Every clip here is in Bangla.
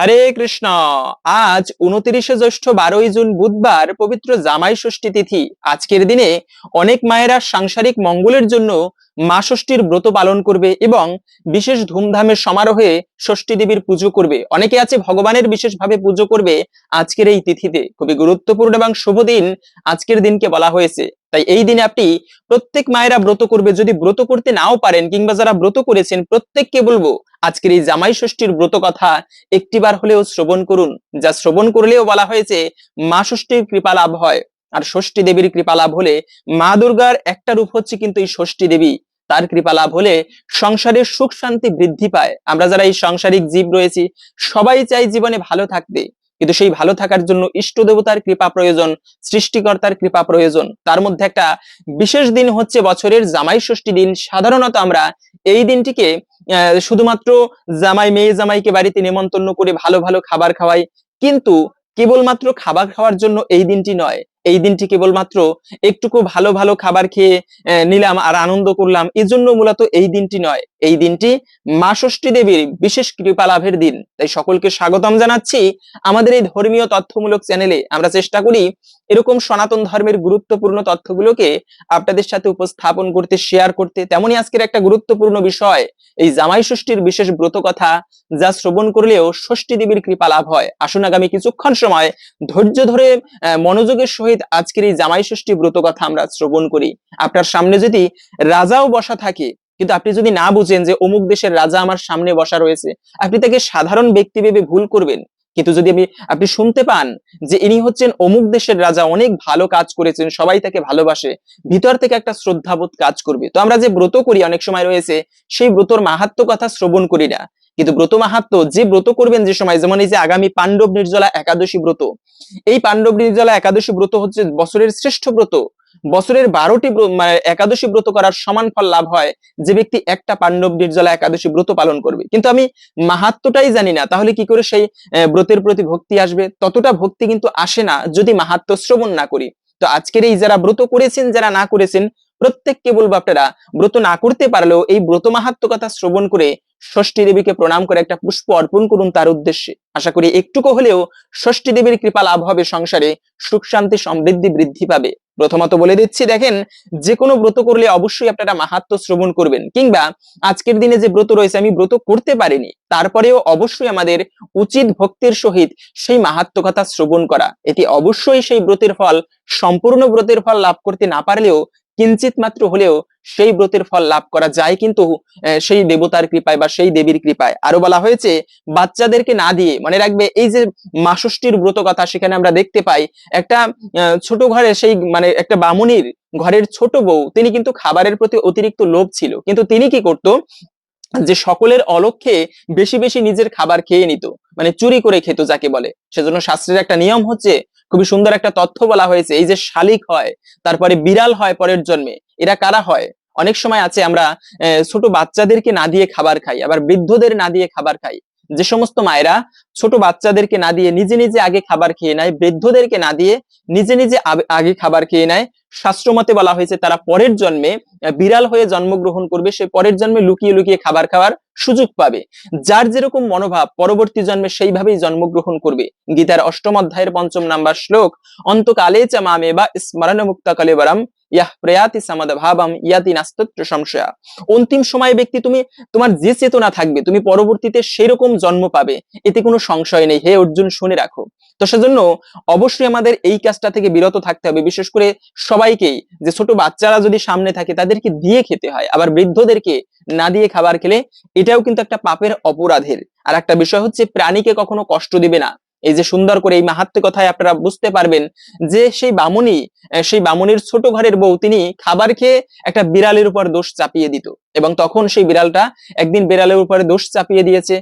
হরে কৃষ্ণ। আজ উনত্রিশে জ্যৈষ্ঠ বারোই জুন বুধবার পবিত্র জামাই ষষ্ঠী তিথি। আজকের দিনে অনেক মায়েরা সাংসারিক মঙ্গলের জন্য মা ষষ্ঠীর ব্রত পালন করবে এবং বিশেষ ধুমধামের সমারোহে ষষ্ঠী দেবীর পুজো করবে। অনেকে আছে ভগবানের বিশেষভাবে পুজো করবে আজকের এই তিথিতে। খুবই গুরুত্বপূর্ণ এবং শুভ দিন আজকের দিনকে বলা হয়েছে। তাই এই দিনে আপনি প্রত্যেক মায়েরা ব্রত করবে। যদি ব্রত করতে নাও পারেন কিংবা যারা ব্রত করেছেন, প্রত্যেককে বলব আজকের এই জামাই ষষ্ঠীর ব্রত কথা একটিবার হলেও শ্রবণ করুন, যা শ্রবণ করলেও বলা হয়েছে, মা ষষ্ঠীর কৃপা লাভ হয়। আর ষষ্ঠী দেবীর কৃপা লাভ হলে মা দুর্গার একটা রূপ হচ্ছে কিন্তু এই ষষ্ঠী দেবী। তার কৃপা লাভ হলে সংসারের সুখ শান্তি বৃদ্ধি পায়। আমরা যারা এই সাংসারিক জীব রয়েছি, সবাই চাই জীবনে ভালো থাকতে। কিন্তু সেই ভালো থাকার জন্য ইষ্ট দেবতার কৃপা প্রয়োজন, সৃষ্টিকর্তার কৃপা প্রয়োজন। তার মধ্যে একটা বিশেষ দিন হচ্ছে বছরের জামাই ষষ্ঠী দিন। সাধারণত আমরা এই দিনটিকে শুধুমাত্র জামাই, মেয়ে জামাইকে বাড়িতে নেমন্তন্ন করে ভালো ভালো খাবার খাওয়াই। কিন্তু কেবলমাত্র খাবার খাওয়ার জন্য এই দিনটি নয় এই দিনটি কেবলমাত্র একটুকু ভালো ভালো খাবার খেয়ে নিলাম আর আনন্দ করলাম, এজন্য মূলত এই দিনটি নয়। এই দিনটি মা ষষ্ঠী দেবীর বিশেষ কৃপা লাভের দিন। তাই সকলকে স্বাগতম জানাচ্ছি আমাদের এই ধর্মীয় তথ্যমূলক চ্যানেলে। আমরা চেষ্টা করি এরকম সনাতন ধর্মের গুরুত্বপূর্ণ তথ্যগুলোকে আপনাদের সাথে উপস্থাপন করতে শেয়ার করতে। তেমনি আজকের একটা গুরুত্বপূর্ণ বিষয়, এই জামাই ষষ্ঠীর বিশেষ ব্রত কথা, যা শ্রবণ করলেও ষষ্ঠী দেবীর কৃপা লাভ হয়। আসুন আগামী কিছুক্ষণ সময় ধৈর্য ধরে মনোযোগের সহিত আজকের এই জামাই ষষ্ঠী ব্রত কথা আমরা শ্রবণ করি। আপনার সামনে যদি রাজাও বসা থাকে, কিন্তু আপনি যদি না বুঝেন যে অমুক দেশের রাজা আমার সামনে বসা রয়েছে, আপনি তাকে সাধারণ ব্যক্তি ভেবে ভুল করবেন। কিন্তু যদি আমি আপনি শুনতে পান যে ইনি হচ্ছেন অমুক দেশের রাজা, অনেক ভালো কাজ করেছেন, সবাই তাকে ভালোবাসে, ভিতর থেকে একটা শ্রদ্ধাবোধ কাজ করবে। তো আমরা যে ব্রত করি অনেক সময় রয়েছে, সেই ব্রতর মাহাত্ম কথা শ্রবণ করি না। কিন্তু ব্রত মাহাত্ম, যে ব্রত করবেন যে সময়, যেমন এই যে আগামী পাণ্ডব নির্জলা একাদশী ব্রত, এই পাণ্ডব নির্জলা একাদশী ব্রত হচ্ছে বছরের শ্রেষ্ঠ ব্রত। বছরের বারোটি মানে একাদশী ব্রত করার সমান ফল লাভ হয় যে ব্যক্তি একটা পাণ্ডব নির্জলা একাদশী ব্রত পালন করবে। কিন্তু আমি মাহাত্মটাই জানি না, তাহলে কি করে সেই ব্রতের প্রতি ভক্তি আসবে? ততটা ভক্তি কিন্তু আসে না যদি মাহাত্ম শ্রবণ না করি। তো আজকের এই যারা ব্রত করেছেন, যারা না করেছেন, প্রত্যেককে বলব আপনারা, ব্রত না করতে পারলেও এই ব্রত মাহাত্ম কথা শ্রবণ করে ষষ্ঠী দেবীকে প্রণাম করে একটা পুষ্প অর্পণ করুন তার উদ্দেশ্যে। আশা করি একটুকু হলেও ষষ্ঠী দেবীর কৃপা লাভ হবে সংসারে, সুখ শান্তি, সমৃদ্ধি, বৃদ্ধি পাবে। প্রথমত বলে দিচ্ছি, দেখেন, যে কোনো ব্রত করলে অবশ্যই আপনারা মাহাত্ম শ্রবণ করবেন, কিংবা আজকের দিনে যে ব্রত রয়েছে আমি ব্রত করতে পারিনি, তারপরেও অবশ্যই আমাদের উচিত ভক্তির সহিত সেই মাহাত্ম কথা শ্রবণ করা। এটি অবশ্যই সেই ব্রতের ফল, সম্পূর্ণ ব্রতের ফল লাভ করতে না পারলেও, কিঞ্চিত মাত্র হলেও সেই ব্রতের ফল লাভ করা যায় কিন্তু সেই দেবতার কৃপায় বা সেই দেবীর কৃপায়। আরও বলা হয়েছে, বাচ্চাদেরকে না দিয়ে, মনে রাখবে, এই যে মাষষ্ঠীর ব্রত কথা সেখানে আমরা দেখতে পাই, একটা ছোট ঘরে সেই মানে একটা বামুনির ঘরের ছোট বউ, তিনি কিন্তু খাবারের প্রতি অতিরিক্ত লোভ ছিল। কিন্তু তিনি কি করত? যে সকলের অলক্ষে বেশি বেশি নিজের খাবার খেয়ে নিত। মানে চুরি করে খেত যাকে বলে। সেজন্য শাস্ত্রের একটা নিয়ম হচ্ছে খুবই সুন্দর একটা তথ্য বলা হয়েছে, এই যে শালিক হয়, তারপরে বিড়াল হয় পরের জন্মে, এরা কারা হয়? অনেক সময় আছে আমরা ছোট বাচ্চাদেরকে না দিয়ে খাবার খাই, আবার বৃদ্ধদের না দিয়ে খাবার খাই। যে সমস্ত মায়েরা ছোট বাচ্চাদেরকে না দিয়ে নিজে নিজে আগে খাবার খেয়ে নেয়, বৃদ্ধদেরকে না দিয়ে নিজে নিজে আগে খাবার খেয়ে নেয়, শাস্ত্রমতে বলা হয়েছে তারা পরের জন্মে বিড়াল হয়ে জন্মগ্রহণ করবে, সে পরের জন্মে লুকিয়ে লুকিয়ে খাবার খাওয়ার সুযোগ পাবে। যার যেরকম মনোভাব, পরবর্তী জন্মে সেইভাবেই জন্মগ্রহণ করবে। গীতার অষ্টম অধ্যায়ের পঞ্চম নাম্বার শ্লোক, অন্তকালে চ মামে বা স্মরণ মুক্ত কলেবরম ইয়াহ প্রয়াতি সমাদ ভাবম ইয়াতি নাস্তত্র সংশয়া। অন্তিম সময়ে ব্যক্তি তুমি, তোমার যে চেতনা থাকবে, তুমি পরবর্তীতে সেরকম জন্ম পাবে। এতে কোনো সংশয় নেই। হে অর্জুন, শুনে রাখো। তো সেজন্য অবশ্যই আমাদের এই কাজটা থেকে বিরত থাকতে হবে। বিশেষ করে সবাইকেই, যে ছোট বাচ্চারা যদি সামনে থাকে, তাদেরকে দিয়ে খেতে হয়। আবার বৃদ্ধদেরকে না দিয়ে খাবার খেলে, এটাও কিন্তু একটা পাপের অপরাধের। আর একটা বিষয় হচ্ছে, প্রাণীকে কখনো কষ্ট দিবে না। এই যে সুন্দর করে এই মাহাত্ম কথায় আপনারা বুঝতে পারবেন যে সেই বামুনি সেই বামুনির ছোট ঘরের বউ, তিনি খাবার খেয়ে একটা বিড়ালের উপর দোষ চাপিয়ে দিত। এবং তখন সেই বিড়ালটা একদিন বিড়ালের উপরে দোষ চাপিয়ে দিয়েছে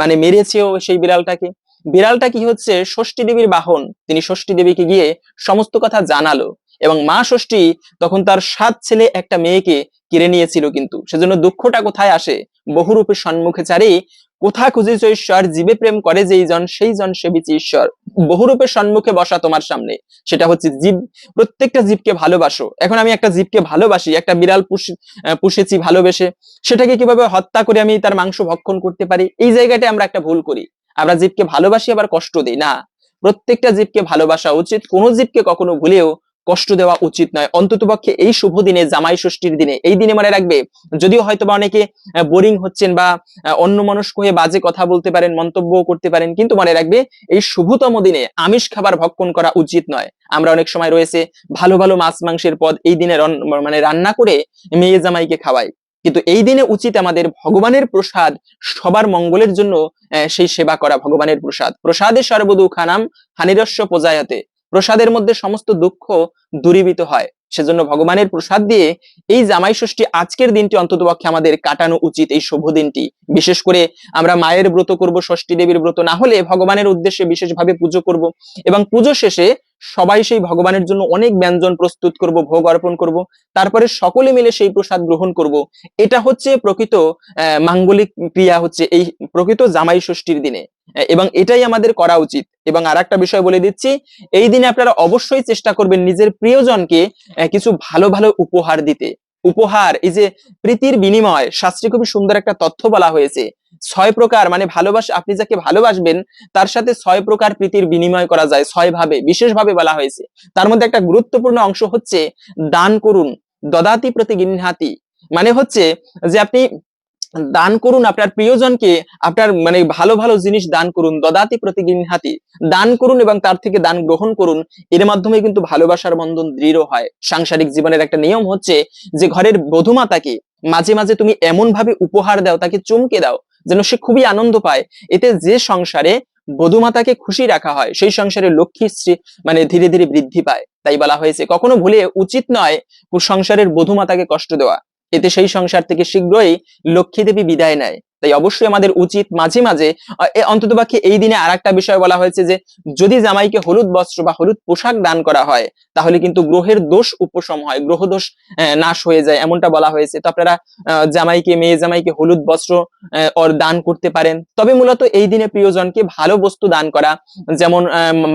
মানে মেরেছেও সেই বিড়ালটাকে। বিড়ালটা কি হচ্ছে? ষষ্ঠী দেবীর বাহন। তিনি ষষ্ঠী দেবীকে গিয়ে সমস্ত কথা জানালো। এবং মা ষষ্ঠী তখন তার সাত ছেলে একটা মেয়েকে কিনে নিয়েছিল কিন্তু। সেজন্য দুঃখটা কোথায় আসে? বহুরূপের সম্মুখে চারি কোথা খুঁজিছ ঈশ্বর? জীবে প্রেম করে যেই জন, সেই জন সেবিছে ঈশ্বর। বহুরূপের সম্মুখে বসা তোমার সামনে। সেটা হচ্ছে জীব। প্রত্যেকটা জীবকে ভালোবাসো। এখন আমি একটা জীবকে ভালোবাসি, একটা বিড়াল পুষেছি ভালোবেসে। সেটাকে কীভাবে হত্যা করে আমি তার মাংস ভক্ষণ করতে পারি? এই জায়গাটা আমরা একটা ভুল করি। আমরা জীবকে ভালোবাসি, আবার কষ্ট দিই। না। প্রত্যেকটা জীবকে ভালোবাসা উচিত। কোন জীবকে কখনো ভুলেও কষ্ট দেওয়া উচিত নয়। অন্ততপক্ষে এই শুভ দিনে, জামাই ষষ্ঠীর দিনে, এই দিনে মনে রাখবে, যদিও হয়তো বা অনেকে বোরিং হচ্ছেন বা অন্য মনস্ক হয়ে বাজে কথা বলতে পারেন মন্তব্য করতে পারেন, কিন্তু মনে রাখবে, এই শুভতম দিনে আমিষ খাবার ভক্ষণ করা উচিত নয়। আমরা অনেক সময় রয়েছে, ভালো ভালো মাছ মাংসের পদ এই দিনে মানে রান্না করে মেয়ে জামাইকে খাওয়াই। কিন্তু এই দিনে উচিত আমাদের ভগবানের প্রসাদ, সবার মঙ্গলের জন্য সেই সেবা করা, ভগবানের প্রসাদ। প্রসাদে সর্বদুখানাম, হানিরস্য প্রজায়তে। প্রসাদের মধ্যে সমস্ত দুঃখ দূরীভূত হয়। সেজন্য ভগবানের প্রসাদ দিয়ে এই জামাই ষষ্ঠী আজকের দিনটি অন্ততপক্ষে আমাদের কাটানো উচিত, এই শুভ দিনটি। বিশেষ করে আমরা মায়ের ব্রত করব, ষষ্ঠী দেবীর ব্রত না হলে ভগবানের উদ্দেশ্যে বিশেষভাবে পুজো করব এবং পুজো শেষে সবাই সেই ভগবানের জন্য অনেক ব্যঞ্জন প্রস্তুত করব, ভোগ অর্পণ করব, তারপরে সকলে মিলে সেই প্রসাদ গ্রহণ করব। এটা হচ্ছে প্রকৃত মাঙ্গলিক ক্রিয়া হচ্ছে এই প্রকৃত জামাই ষষ্ঠীর দিনে। এবং এটাই আমাদের করা উচিত। এবং আর একটা বিষয় বলে দিচ্ছি, এই দিনে আপনারা অবশ্যই চেষ্টা করবেন নিজের প্রিয়জনকে কিছু ভালো ভালো উপহার দিতে। উপহার, এই যে প্রীতির বিনিময়, শাস্ত্রে খুবই সুন্দর একটা তথ্য বলা হয়েছে। ছয় প্রকার মানে ভালোবাসা, আপনি যাকে ভালোবাসবেন, তার সাথে ছয় প্রকার প্রীতির বিনিময় করা যায় ছয় ভাবে বিশেষ ভাবে বলা হয়েছে। তার মধ্যে একটা গুরুত্বপূর্ণ অংশ হচ্ছে, দান করুন, দদাতি প্রতি গিন্হাতি। মানে হচ্ছে যে আপনি দান করুন আপনার প্রিয়জনকে, আপনার মানে ভালো ভালো জিনিস দান করুন, দদাতি প্রতি গিন্হাতি দান করুন এবং তার থেকে দান গ্রহণ করুন, এর মাধ্যমে কিন্তু ভালোবাসার বন্ধন দৃঢ় হয়। সাংসারিক জীবনের একটা নিয়ম হচ্ছে যে ঘরের বধুমাতাকে মাঝে মাঝে তুমি এমন ভাবে উপহার দাও, তাকে চমকে দাও, যেন সে খুবই আনন্দ পায়। এতে যে সংসারে বধুমাতাকে খুশি রাখা হয়, সেই সংসারে লক্ষ্মী শ্রী মানে ধীরে ধীরে বৃদ্ধি পায়। তাই বলা হয়েছে, কখনো ভুলে উচিত নয় সংসারের বধুমাতাকে কষ্ট দেওয়া। এতে সেই সংসার থেকে শীঘ্রই লক্ষ্মীদেবী বিদায় নেয়। তাই অবশ্যই আমাদের উচিত মাঝে মাঝে অন্তত পক্ষে এই দিনে আর একটা বিষয় বলা হয়েছে যে, যদি জামাইকে হলুদ বস্ত্র বা হলুদ পোশাক দান করা হয়, তাহলে কিন্তু গ্রহের দোষ উপশম হয়, গ্রহ দোষ নাশ হয়ে যায়, এমনটা বলা হয়েছে। তো আপনারা জামাইকে, মেয়ে জামাইকে হলুদ বস্ত্র ওর দান করতে পারেন। তবে মূলত এই দিনে প্রিয়জনকে ভালো বস্তু দান করা, যেমন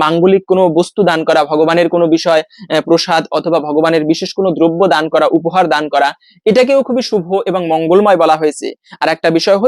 মাঙ্গলিক কোনো বস্তু দান করা, ভগবানের কোনো বিষয় প্রসাদ অথবা ভগবানের বিশেষ কোনো দ্রব্য দান করা, উপহার দান করা, এটাকেও খুবই শুভ এবং মঙ্গলময় বলা হয়েছে। আর একটা বিষয়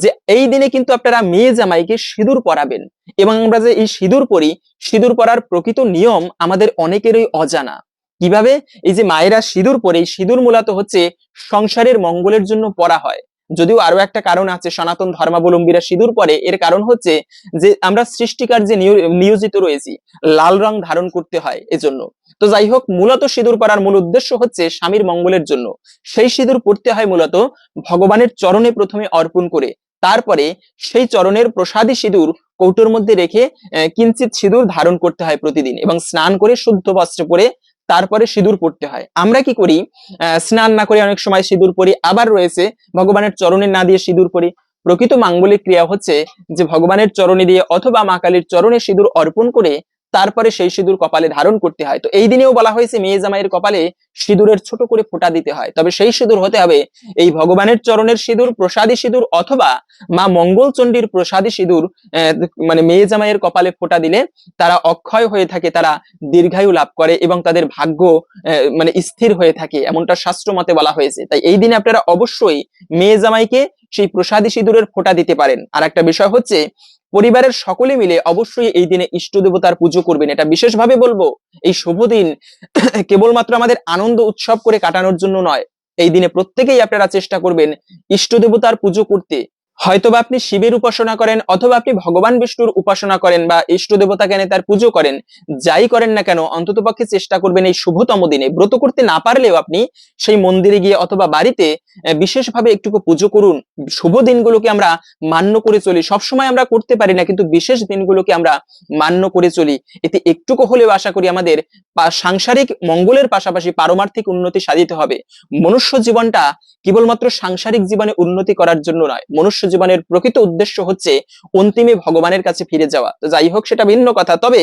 যে এই দিনে কিন্তু আপনারা মেয়ে জামাইকে সিঁদুর পরাবেন। এবং আমরা যে এই সিঁদুর পরি, সিঁদুর পরার প্রকৃত নিয়ম আমাদের অনেকেরই অজানা। কীভাবে? এই যে মায়েরা সিঁদুর পরে সিঁদুর মূলত হচ্ছে সংসারের মঙ্গলের জন্য পরা হয়। যদিও আরও একটা কারণ আছে, সনাতন ধর্মাবলম্বীরা সিঁদুর পরে, এর কারণ হচ্ছে যে আমরা সৃষ্টিকার যে নিয়- নিয়োজিত রয়েছি, লাল রং ধারণ করতে হয় এজন্য। তো যাই হোক মূলত সিঁদুর পরার মূল উদ্দেশ্য হচ্ছে স্বামীর মঙ্গলের জন্য। সেই সিঁদুর পড়তে হয় মূলত ভগবানের চরণে প্রথমে অর্পণ করে, তারপরে সেই চরণের প্রসাদী সিঁদুর কৌটোর মধ্যে রেখে কিঞ্চিত সিঁদুর ধারণ করতে হয় প্রতিদিন এবং স্নান করে শুদ্ধ বস্ত্র পরে তারপরে সিঁদুর পড়তে হয়। আমরা কি করি? স্নান না করে অনেক সময় সিঁদুর পরি, আবার রয়েছে ভগবানের চরণে না দিয়ে সিঁদুর পরি। প্রকৃত মাঙ্গলিক ক্রিয়া হচ্ছে যে ভগবানের চরণে দিয়ে অথবা মা কালীর চরণে সিঁদুর অর্পণ করে তারপরে সেই সিঁদুর কপালে ধারণ করতে হয়। তো এই দিনেও বলা হয়েছে, মেয়ে জামাইয়ের কপালে সিঁদুরের ছোট করে ফোঁটা দিতে হয়। তবে সেই সিঁদুর হতে হবে এই ভগবানের চরণের সিঁদুর, প্রসাদী সিঁদুর অথবা মা মঙ্গল চণ্ডীর প্রসাদী সিঁদুর মানে মেয়ে জামাইয়ের কপালে ফোঁটা দিলে তারা অক্ষয় হয়ে থাকে, তারা দীর্ঘায়ু লাভ করে এবং তাদের ভাগ্য মানে স্থির হয়ে থাকে, এমনটা শাস্ত্র মতে বলা হয়েছে। তাই এই দিনে আপনারা অবশ্যই মেয়ে জামাইকে সেই প্রসাদী সিঁদুরের ফোঁটা দিতে পারেন। আর একটা বিষয় হচ্ছে, পরিবারের সকলে মিলে অবশ্যই এই দিনে ইষ্ট দেবতার পুজো করবেন। এটা বিশেষভাবে বলব, এই শুভ দিন কেবলমাত্র আমাদের আনন্দ উৎসব করে কাটানোর জন্য নয়। এই দিনে প্রত্যেকেই আপনারা চেষ্টা করবেন ইষ্ট দেবতার পুজো করতে। হয়তোবা আপনি শিবের উপাসনা করেন অথবা আপনি ভগবান বিষ্ণুর উপাসনা করেন বা ইষ্ট দেবতাকে এনে তার পুজো করেন, যাই করেন না কেন, অন্ততপক্ষে চেষ্টা করবেন এই শুভতম দিনে। ব্রত করতে না পারলেও আপনি সেই মন্দিরে গিয়ে অথবা বাড়িতে বিশেষভাবে একটুকু পুজো করুন। শুভ দিনগুলোকে আমরা মান্য করে চলি। সবসময় আমরা করতে পারি না, কিন্তু বিশেষ দিনগুলোকে আমরা মান্য করে চলি। এতে একটুকু হলেও আশা করি আমাদের সাংসারিক মঙ্গলের পাশাপাশি পারমার্থিক উন্নতি সাধিত হবে। মনুষ্য জীবনটা কেবলমাত্র সাংসারিক জীবনে উন্নতি করার জন্য নয়, মনুষ্য জীবনের প্রকৃত উদ্দেশ্য হচ্ছে অন্তিমে ভগবানের কাছে ফিরে যাওয়া। তো যাই হোক, সেটা ভিন্ন কথা। তবে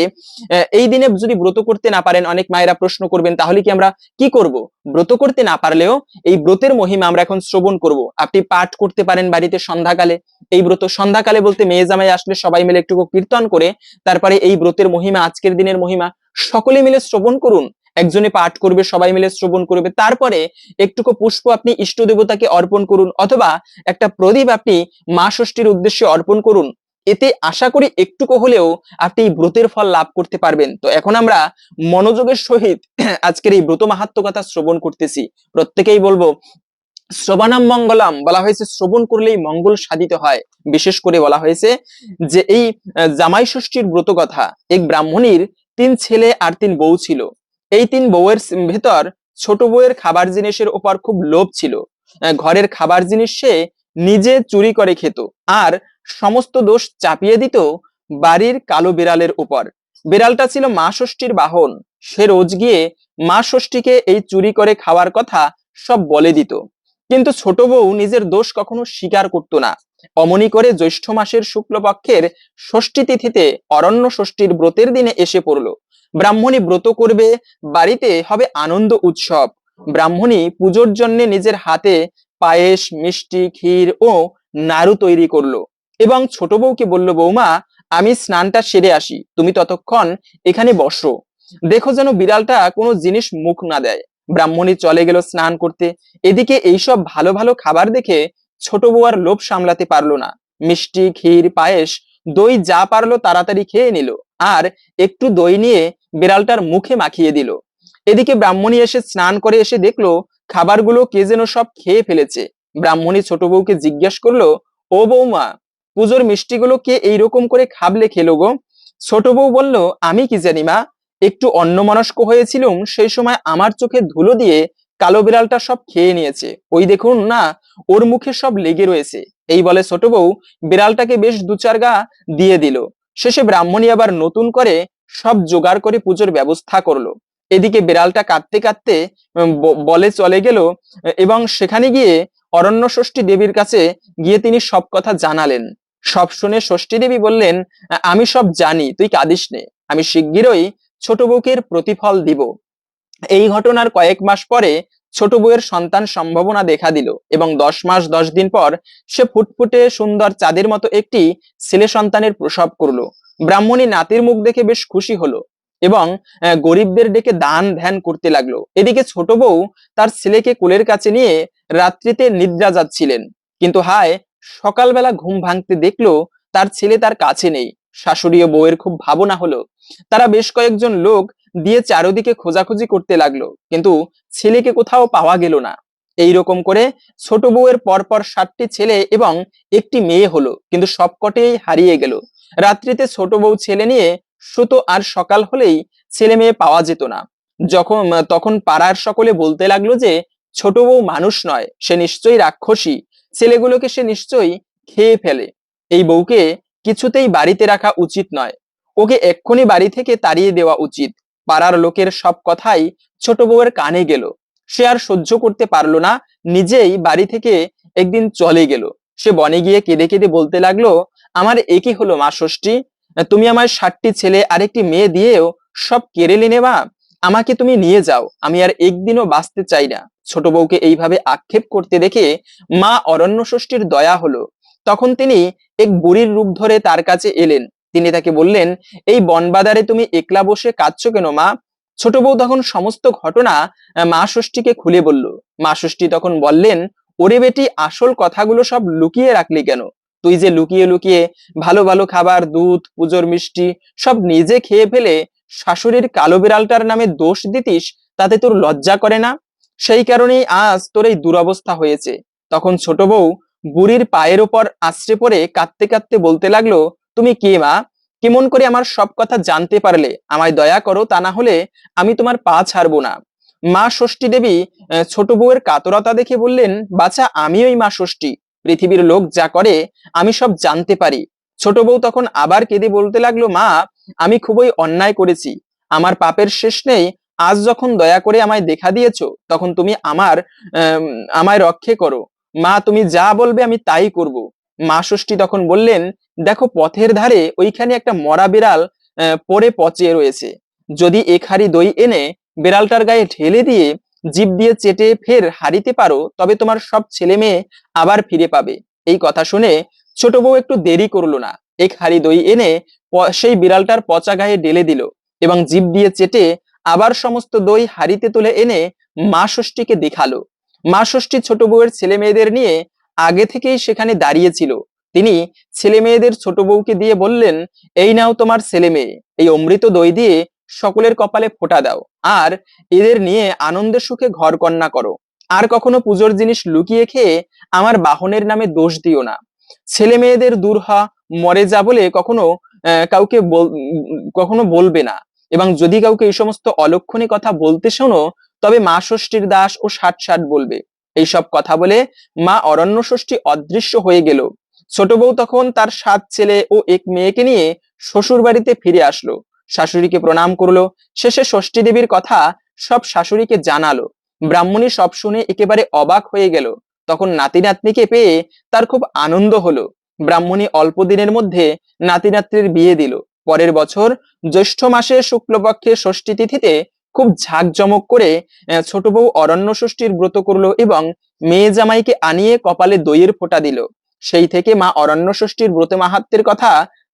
এই দিনে যদি ব্রত করতে না পারেন, অনেক মায়েরা প্রশ্ন করবেন, তাহলে কি আমরা কি করব? ব্রত করতে না পারলেও এই ব্রতের মহিমা আমরা এখন শ্রবণ করব। আপনি পাঠ করতে পারেন বাড়িতে সন্ধ্যাকালে। এই ব্রত সন্ধ্যাকালে বলতে মেয়ে জামাই আসলে সবাই মিলে একটু কীর্তন করে, তারপরে এই ব্রতের মহিমা, আজকের দিনের মহিমা, সকলে মিলে শ্রবণ করুন। একজনে পাঠ করবে, সবাই মিলে শ্রবণ করবে। তারপরে একটুকু পুষ্প আপনি ইষ্ট দেবতাকে অর্পণ করুন অথবা একটা প্রদীপ আপনি মা ষষ্ঠীর উদ্দেশ্যে অর্পণ করুন। এতে আশা করি একটুকু হলেও আপনি এই ব্রতের ফল লাভ করতে পারবেন। তো এখন আমরা মনোযোগের সহিত আজকের এই ব্রত মাহাত্ম কথা শ্রবণ করতেছি। প্রত্যেকেই বলব, শ্রবণাম মঙ্গলম বলা হয়েছে, শ্রবণ করলেই মঙ্গল সাধিত হয়। বিশেষ করে বলা হয়েছে যে এই জামাই ষষ্ঠীর ব্রত কথা, এক ব্রাহ্মণীর তিন ছেলে আর তিন বউ ছিল। এই তিন বউয়ের ভেতর ছোট বউয়ের খাবার জিনিসের উপর খুব লোভ ছিল। ঘরের খাবার জিনিস সে নিজে চুরি করে খেত আর সমস্ত দোষ চাপিয়ে দিত বাড়ির কালো বিড়ালের উপর। বিড়ালটা ছিল মা ষষ্ঠীর বাহন। সে রোজ গিয়ে মা ষষ্ঠীকে এই চুরি করে খাওয়ার কথা সব বলে দিত। কিন্তু ছোট বউ নিজের দোষ কখনো স্বীকার করত না। অমনি করে জ্যৈষ্ঠ মাসের শুক্লপক্ষের ষষ্ঠী তিথিতে অরণ্য ষষ্ঠীর ব্রতের দিনে এসে পড়ল। ব্রাহ্মণী ব্রত করবে, বাড়িতে হবে আনন্দ উৎসব। ব্রাহ্মণী পুজোর জন্য নিজের হাতে পায়েস, মিষ্টি, ক্ষীর ও নাড়ু তৈরি করল এবং ছোট বউকে বলল বৌমা আমি স্নানটা সেরে আসি। তুমি ততক্ষণ এখানে বসো। দেখো যেন বিড়ালটা কোনো জিনিস মুখ না দেয়। ব্রাহ্মণী চলে গেল স্নান করতে। এদিকে এইসব ভালো ভালো খাবার দেখে ছোট বউ আর লোভ সামলাতে পারল না। মিষ্টি, ক্ষীর, পায়েস, দই যা পারল তাড়াতাড়ি খেয়ে নিল আর একটু দই নিয়ে বিড়ালটার মুখে মাখিয়ে দিল। এদিকে ব্রাহ্মণী এসে স্নান করে এসে দেখল খাবারগুলো কে যেন সব খেয়ে ফেলেছে। ব্রাহ্মণী ছোট বউকে জিজ্ঞেস করল, ও বৌমা, পুজোর মিষ্টিগুলো কে এইরকম করে খাবলে খেলো গো? ছোট বউ বলল, আমি কি জানি মা, একটু অন্যমনস্ক হয়েছিলুম, সেই সময় আমার চোখে ধুলো দিয়ে কালো বিড়ালটা সব খেয়ে নিয়েছে। ওই দেখুন না, ওর মুখে সব লেগে রয়েছে। এই বলে ছোট বউ বিড়ালটাকে বেশ দু চার গা দিয়ে দিল। শেষে ব্রাহ্মণী আবার নতুন করে সব জোগাড় করে পুজোর ব্যবস্থা করল। এদিকে বিড়ালটা কাঁদতে কাঁদতে বলে চলে গেল, এবং সেখানে গিয়ে অরণ্য ষষ্ঠী দেবীর কাছে গিয়ে তিনি সব কথা জানালেন। সব শুনে ষষ্ঠী দেবী বললেন, আমি সব জানি, তুই কাঁদিস নে। আমি শিগগিরই ছোট বউকের প্রতিফল দিব। এই ঘটনার কয়েক মাস পরে ছোট বউয়ের সন্তান সম্ভাবনা দেখা দিল এবং দশ মাস, দশ দিন পর সে ফুটফুটে সুন্দর চাঁদের মতো একটি ছেলে সন্তানের প্রসব করল। ব্রাহ্মণী নাতির মুখ দেখে বেশ খুশি হলো এবং গরিবদের ডেকে দান ধ্যান করতে লাগল। এদিকে ছোট বউ তার ছেলেকে কোলের কাছে নিয়ে রাত্রিতে নিদ্রা যাচ্ছিলেন। কিন্তু হায়, সকালবেলা ঘুম ভাঙতে দেখল তার ছেলে তার কাছে নেই। শাশুড়ি ও বউয়ের খুব ভাবনা হলো। তারা বেশ কয়েকজন লোক দিয়ে চারদিকে খোঁজাখুঁজি করতে লাগল, কিন্তু ছেলেকে কোথাও পাওয়া গেল না। এই রকম করে ছোট বউয়ের পরপর সাতটি ছেলে এবং একটি মেয়ে হলো, কিন্তু সবকটেই হারিয়ে গেল। রাত্রিতে ছোট বউ ছেলে নিয়ে সুতো আর সকাল হলেই ছেলে মেয়ে পাওয়া যেত না। যখন, তখন পাড়ার সকলে বলতে লাগল যে, ছোট বউ মানুষ নয়, সে নিশ্চয়ই রাক্ষসী। ছেলেগুলোকে সে নিশ্চয়ই খেয়ে ফেলে। এই বউকে কিছুতেই বাড়িতে রাখা উচিত নয়। ওকে এক্ষুনি বাড়ি থেকে তাড়িয়ে দেওয়া উচিত। পাড়ার লোকের সব কথাই ছোট বউয়ের কানে গেল। সে আর সহ্য করতে পারল না, নিজেই বাড়ি থেকে একদিন চলে গেল। সে বনে গিয়ে কেঁদে কেঁদে বলতে লাগল, আমার একই হলো মা ষষ্ঠী? তুমি আমার ষাটটি ছেলে আর একটি মেয়ে দিয়েও সব কেড়ে নিনে মা আমাকে তুমি নিয়ে যাও, আমি আর একদিনও বাঁচতে চাই না। ছোট বউকে এইভাবে আক্ষেপ করতে দেখে মা অরণ্য ষষ্ঠীর দয়া হলো। তখন তিনি এক বুড়ির রূপ ধরে তার কাছে এলেন। তিনি তাকে বললেন, এই বনবাদারে তুমি একলা বসে কাঁদছো কেন মা? ছোট বউ তখন সমস্ত ঘটনা মা ষষ্ঠীকে খুলে বলল। মা ষষ্ঠী তখন বললেন, ওরে বেটি, আসল কথাগুলো সব লুকিয়ে রাখলি কেন? তুই যে লুকিয়ে লুকিয়ে ভালো ভালো খাবার, দুধ, পুজোর মিষ্টি, সব নিজে খেয়ে ফেলে শাশুড়ির কালো বিড়ালটার নামে দোষ দিতিস, তাতে তোর লজ্জা করে না? সেই কারণেই আজ তোর এই দুরবস্থা হয়েছে। তখন ছোট বউ বুড়ির পায়ের ওপর আশ্রে পড়ে কাঁদতে কাঁদতে বলতে লাগল তুমি কে মা? কেমন করে আমার সব কথা জানতে পারলে? আমায় দয়া করো তা না হলে আমি তোমার পা ছাড়বো না। মা ষষ্ঠী দেবী ছোট বউয়ের কাতরতা দেখে বললেন বাছা আমি ওই মা ষষ্ঠী। পৃথিবীর লোক যা করে আমি সব জানতে পারি। ছোট বউ তখন আবার কেঁদে বলতে লাগল মা আমি খুবই অন্যায় করেছি। আমার পাপের শেষ নেই। আজ যখন দয়া করে আমায় দেখা দিয়েছ তখন তুমি আমার আম, আমায় রক্ষে করো। মা তুমি যা বলবে আমি তাই করব। মা ষষ্ঠী তখন বললেন, দেখো, পথের ধারে ওইখানে একটা মরা বিড়াল পড়ে পচে রয়েছে। যদি এক হাড়ি দই এনে বিড়ালটার গায়ে ঢেলে দিয়ে জিভ দিয়ে চেটে ফের হারিতে পারো, তবে তোমার সব ছেলে মেয়ে আবার ফিরে পাবে। এই কথা শুনে ছোট বউ একটু দেরি করল না। এক হাড়ি দই এনে সেই বিড়ালটার পচা গায়ে ঢেলে দিল এবং জিভ দিয়ে চেটে আবার সমস্ত দই হাড়িতে তুলে এনে মা ষষ্ঠীকে দেখাল। মা ষষ্ঠী ছোট বউয়ের ছেলে মেয়েদের নিয়ে আগে থেকেই সেখানে দাঁড়িয়েছিল তিনি ছেলে মেয়েদের ছোট বউকে দিয়ে বললেন, এই নাও তোমার ছেলে মেয়ে, এই অমৃত দই দিয়ে সকলের কপালে ফোটা দাও, আর এদের নিয়ে আনন্দের সুখে ঘর কন্যা করো। আর কখনো পুজোর জিনিস লুকিয়ে খেয়ে আমার বাহনের নামে দোষ দিও না। ছেলে মেয়েদের দূর হ মরে যা বলে কখনো কাউকে কখনো বলবে না। এবং যদি কাউকে এই সমস্ত অলক্ষণী কথা বলতে শোনো, তবে মা ষষ্ঠীর দাস ও ষাট ষাট বলবে। এইসব কথা বলে মা অরণ্য ষষ্ঠী অদৃশ্য হয়ে গেল। ছোট বউ তখন তার সাত ছেলে ও এক মেয়েকে নিয়ে শ্বশুর বাড়িতে ফিরে আসলো। শাশুড়িকে প্রণাম করল। শেষে ষষ্ঠী দেবীর কথা সব শাশুড়িকে জানালো। ব্রাহ্মণী সব শুনে একেবারে অবাক হয়ে গেল। তখন নাতি নাতনিকে পেয়ে তার খুব আনন্দ হলো। ব্রাহ্মণী অল্প দিনের মধ্যে নাতি নাতনির বিয়ে দিল। পরের বছর জ্যৈষ্ঠ মাসে শুক্লপক্ষে ষষ্ঠী তিথিতে খুব ঝাঁকজমক করে ছোট বউ অরণ্য ষষ্ঠীর ব্রত করল এবং মেয়ে জামাইকে আনিয়ে কপালে দইয়ের ফোঁটা দিল। সেই থেকে মা অরণ্য ষষ্ঠীর ব্রত মাহাত্মের কথা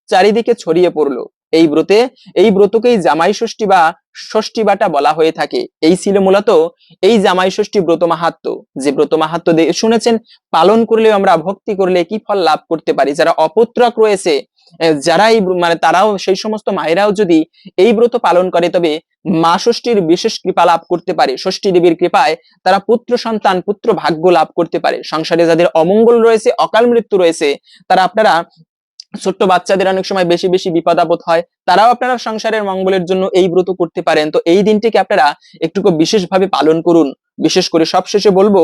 চারিদিকে ছড়িয়ে পড়ল। এই ব্রতে, এই ব্রতকেই জামাই ষষ্ঠী বা ষষ্ঠী বাটা বলা হয়ে থাকে। এই ছিল মূলত এই জামাই ষষ্ঠী ব্রত মাহাত্ম যে ব্রত মাহাত্ম শুনেছেন, পালন করলে আমরা ভক্তি করলে কি ফল লাভ করতে পারি? যারা অপুত্রক রয়েছে যারা এই মানে তারাও সেই সমস্ত মায়েরাও যদি এই ব্রত পালন করে, তবে মা ষষ্ঠীর বিশেষ কৃপা লাভ করতে পারে। ষষ্ঠী দেবীর কৃপায় তারা পুত্র সন্তান, পুত্র ভাগ্য লাভ করতে পারে। সংসারে যাদের অমঙ্গল রয়েছে, অকাল মৃত্যু রয়েছে, তারা আপনারা ছোট্ট বাচ্চাদের অনেক সময় বেশি বেশি বিপদ আপদ হয়, তারাও আপনারা সংসারের মঙ্গলের জন্য এই ব্রত করতে পারেন। তো এই দিনটিকে আপনারা একটুকু বিশেষভাবে পালন করুন। বিশেষ করে সবশেষে বলব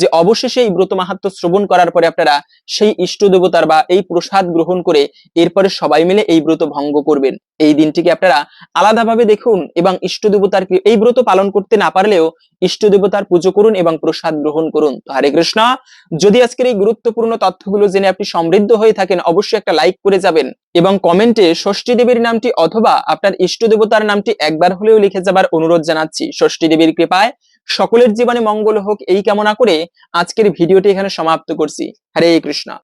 যে অবশেষে এই ব্রত মাহাত্ম শ্রবণ করার পরে আপনারা সেই ইষ্ট দেবতার বা এই প্রসাদ গ্রহণ করে এরপরে সবাই মিলে এই ব্রত ভঙ্গ করবেন। এই দিনটিকে আপনারা আলাদাভাবে দেখুন এবং ইষ্ট দেবতার এই ব্রত পালন করতে না পারলেও ইষ্ট দেবতার পুজো করুন এবং প্রসাদ গ্রহণ করুন। তো হরে কৃষ্ণ। যদি আজকের এই গুরুত্বপূর্ণ তথ্যগুলো জেনে আপনি সমৃদ্ধ হয়ে থাকেন, অবশ্যই একটা লাইক করে যাবেন এবং কমেন্টে ষষ্ঠী দেবীর নামটি অথবা আপনার ইষ্ট দেবতার নামটি একবার হলেও লিখে যাবার অনুরোধ জানাচ্ছি। ষষ্ঠী দেবীর কৃপায় সকলের জীবনে মঙ্গল হোক এই কামনা করে আজকের ভিডিওটি এখানে সমাপ্ত করছি। হরে কৃষ্ণ।